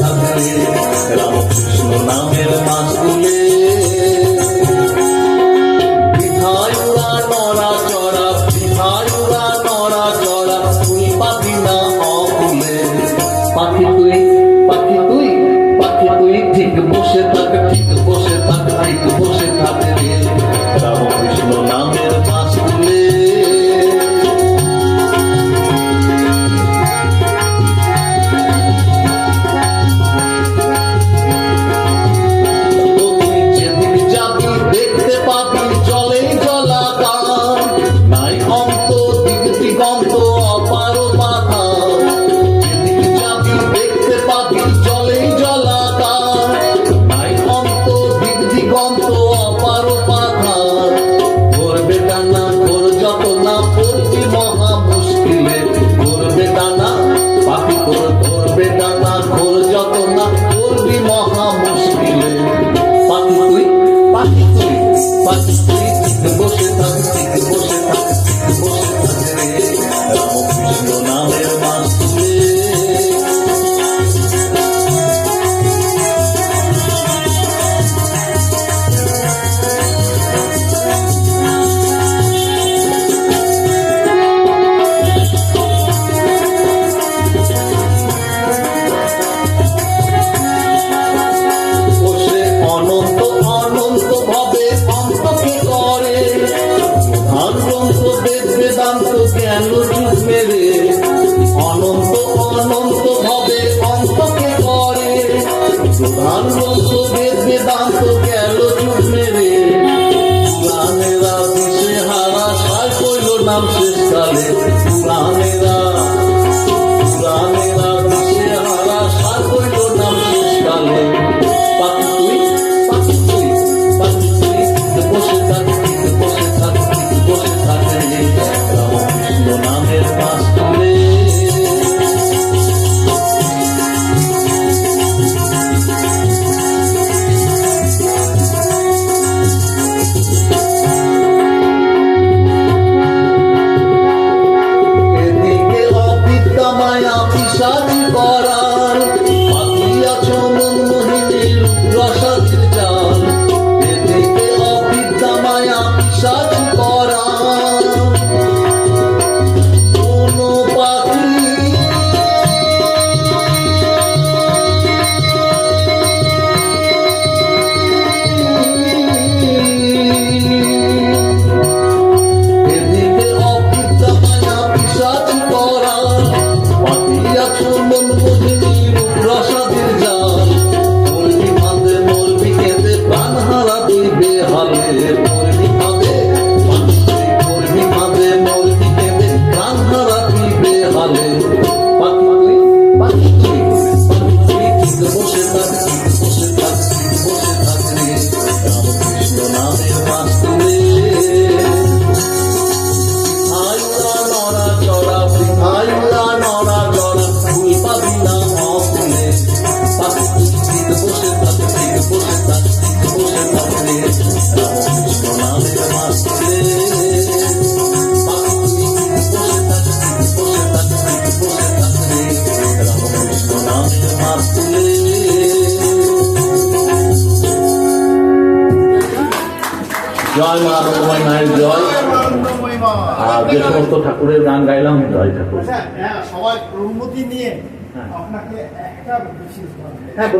ধামে রামকৃষ্ণ নামের মাঝগুলো আনন্দ আনন্দ ভাবে অন্তকে করে। আনন্দ বেদ বেদান্ত কেন যুগ মেরে। অনন্ত অনন্ত ভাবে অন্তকে করে। আনন্দ বেদ বেদান্ত জয় মা তোমার জয়। আর যে সমস্ত ঠাকুরের গান গাইলাম জয় ঠাকুর। আচ্ছা, হ্যাঁ, সবাই অনুমতি নিয়ে আপনাকে একটা বিশেষ হ্যাঁ